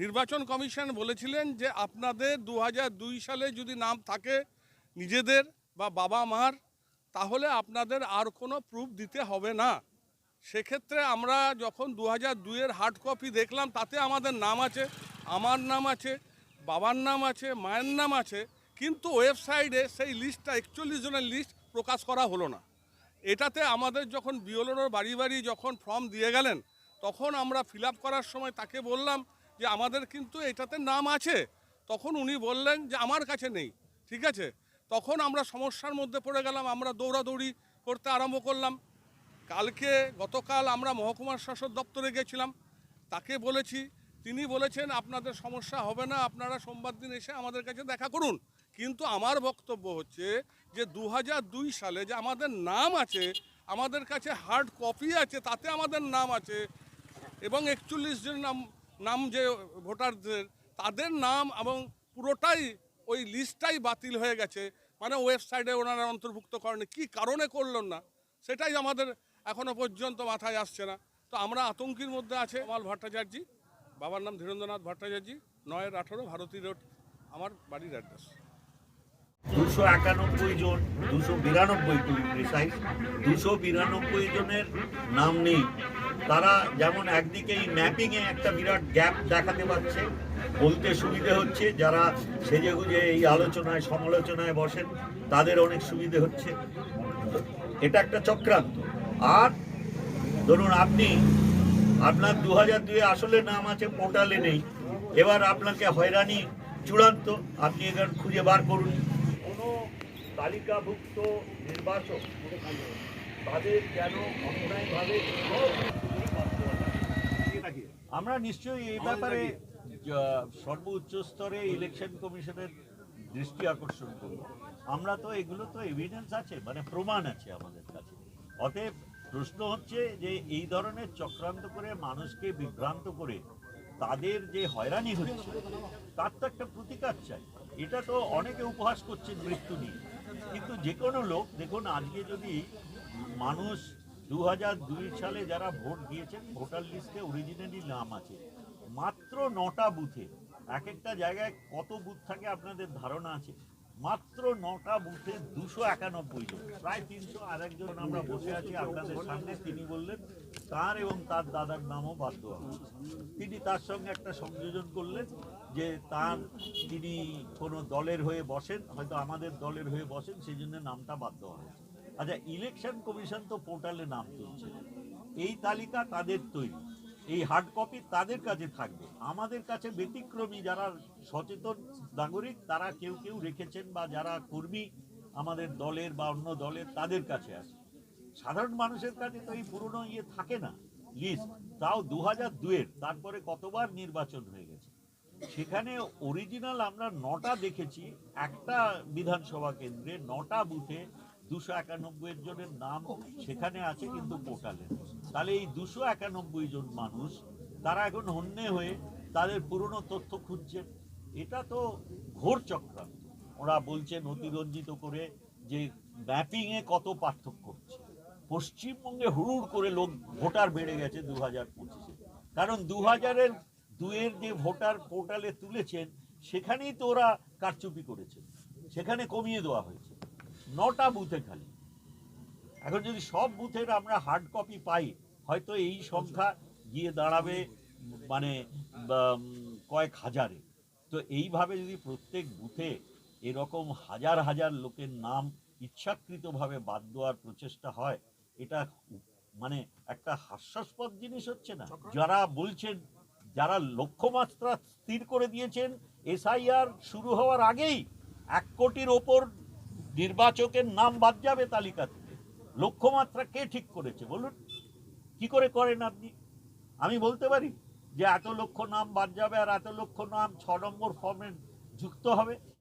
নির্বাচন কমিশন বলেছিলেন যে আপনাদের দু সালে যদি নাম থাকে নিজেদের বা বাবা মার, তাহলে আপনাদের আর কোনো প্রুফ দিতে হবে না। সেক্ষেত্রে আমরা যখন দু হাজার দুইয়ের হার্ড কপি দেখলাম, তাতে আমাদের নাম আছে, আমার নাম আছে, বাবার নাম আছে, মায়ের নাম আছে, কিন্তু ওয়েবসাইটে সেই লিস্টটা একচল্লিশ জনের লিস্ট প্রকাশ করা হলো না। এটাতে আমাদের যখন বিওলোর বাড়ি বাড়ি যখন ফর্ম দিয়ে গেলেন, তখন আমরা ফিল করার সময় তাকে বললাম যে আমাদের কিন্তু এটাতে নাম আছে। তখন উনি বললেন যে, আমার কাছে নেই। ঠিক আছে? তখন আমরা সমস্যার মধ্যে পড়ে গেলাম, আমরা দৌড়াদৌড়ি করতে আরম্ভ করলাম। কালকে গতকাল আমরা মহকুমার শাসক দপ্তরে গেছিলাম। তাকে বলেছি, তিনি বলেছেন, আপনাদের সমস্যা হবে না, আপনারা সোমবার দিন এসে আমাদের কাছে দেখা করুন। কিন্তু আমার বক্তব্য হচ্ছে যে দু সালে যে আমাদের নাম আছে, আমাদের কাছে হার্ড কপি আছে, তাতে আমাদের নাম আছে এবং একচল্লিশ জন নাম নাম যে ভোটারদের, তাদের নাম এবং পুরোটাই ওই লিস্টটাই বাতিল হয়ে গেছে। মানে ওয়েবসাইটে ওনারা অন্তর্ভুক্ত করেনি। কি কারণে করলেন না? সেটাই আমাদের এখনও পর্যন্ত মাথায় আসছে না। তো আমরা আতঙ্কের মধ্যে আছে। আমার ভট্টাচার্য, বাবার নাম ধীরেন্দ্রনাথ ভট্টাচার্য, নয়ের আঠারো ভারতী রোড, আমার বাড়ির অ্যাড্রেস। দুশো একানব্বই জন, দুশো বিরানব্বই টু প্রিসাইজ দুশো বিরানব্বই জনের নাম নেই। তারা যেমন একদিকে এই ম্যাপিংয়ে একটা বিরাট গ্যাপ দেখাতে পাচ্ছে বলতে সুবিধে হচ্ছে, যারা সেজে গুজে এই আলোচনায়, সমালোচনায় বসেন, তাদের অনেক সুবিধে হচ্ছে। এটা একটা চক্রান্ত। আর ধরুন আপনি, আপনার দু হাজার দুয়ে আসলে নাম আছে পোর্টালে নেই। এবার আপনাকে হয়রানি চূড়ান্ত, আপনি এখানে খুঁজে বার করুন। কোনো তালিকাভুক্ত নির্বাচক? তাদের যেন অন্যায়ভাবে আমরা নিশ্চয়ই এই ব্যাপারে সর্বোচ্চ স্তরে ইলেকশন কমিশনের দৃষ্টি আকর্ষণ করব। আমরা তো এগুলো তো এভিডেন্স আছে মানে প্রমাণ আছে আমাদের কাছে। অতএব প্রশ্ন হচ্ছে যে এই ধরনের চক্রান্ত করে মানুষকে বিভ্রান্ত করে তাদের যে হয়রানি হচ্ছে, তার তো একটা প্রতিকার চাই। এটা তো অনেকে উপহাস করছেন মৃত্যু নিয়ে। কিন্তু যে কোনো লোক, দেখুন, আজকে যদি মানুষ দু সালে যারা ভোট দিয়েছেন, ভোটার লিস্টে অরিজিনালি নাম আছে। মাত্র নটা বুথে, এক একটা জায়গায় কত বুথ থাকে আপনাদের ধারণা আছে? মাত্র নটা বুথে দুশো একানব্বই জন। প্রায় তিনশো আর একজন আমরা বসে আছি আপনাদের সামনে, তিনি বললেন, তার এবং তার দাদার নামও বাদ দেওয়া তিনি তার সঙ্গে একটা সংযোজন করলেন যে তার, তিনি কোনো দলের হয়ে বসেন, হয়তো আমাদের দলের হয়ে বসেন সেই জন্য নামটা বাদ দেওয়া আচ্ছা ইলেকশন কমিশন তো পোর্টালে নাম তুলছে। এই তালিকা তাদের তৈরি। এই হার্ড কপি তাদের কাছে থাকবে। আমাদের কাছে ব্যতিক্রমী যারা সচেতন নাগরিক, তারা কেউ কেউ রেখেছেন বা যারা কর্মী আমাদের দলের বা অন্য দলের, তাদের কাছে আছে। সাধারণ মানুষের কাছে তো এই পুরনো ইয়ে থাকে না লিস্ট তাও দু হাজার দুয়ের তারপরে কতবার নির্বাচন হয়ে গেছে। সেখানে অরিজিনাল আমরা নটা দেখেছি, একটা বিধানসভা কেন্দ্রে, নটা বুথে দুশো একানব্বই জনের নাম সেখানে আছে কিন্তু পোর্টালে তাহলে এই দুশো একানব্বই জন মানুষ, তারা এখন হন্যে হয়ে তাদের পুরনো তথ্য খুঁজছেন এটা তো ঘোর চক্রান্ত। ওরা বলছেন অতিরঞ্জিত করে যে ম্যাপিংয়ে কত পার্থক্য হচ্ছে। পশ্চিমবঙ্গে হুড়ুড় করে লোক ভোটার বেড়ে গেছে দু হাজার পঁচিশে। কারণ দু হাজারের দুয়ের যে ভোটার পোর্টালে তুলেছেন, সেখানেই তো ওরা কারচুপি করেছে। সেখানে কমিয়ে দেওয়া হয়েছে। নটা বুথে খালি। এখন যদি সব বুথের আমরা হার্ড কপি পাই হয়তো এই সংখ্যা গিয়ে দাঁড়াবে মানে কয়েক হাজারে। তো এইভাবে যদি প্রত্যেক বুথে এরকম হাজার হাজার লোকের নাম ইচ্ছাকৃতভাবে বাদ দেওয়ার প্রচেষ্টা হয় এটা মানে একটা হাস্যাস্পদ জিনিস হচ্ছে না? যারা বলছেন যারা লক্ষ্যমাত্রা স্থির করে দিয়েছেন এসআইআর শুরু হওয়ার আগেই এক কোটির ওপর নির্বাচকের নাম বাদ যাবে তালিকা থেকে। লক্ষ্যমাত্রা কে ঠিক করেছে বলুন? কি করে করেন আপনি? আমি বলতে পারি যে এত লক্ষ নাম বাদ যাবে আর এত লক্ষ নাম ছ নম্বর ফর্মে যুক্ত হবে।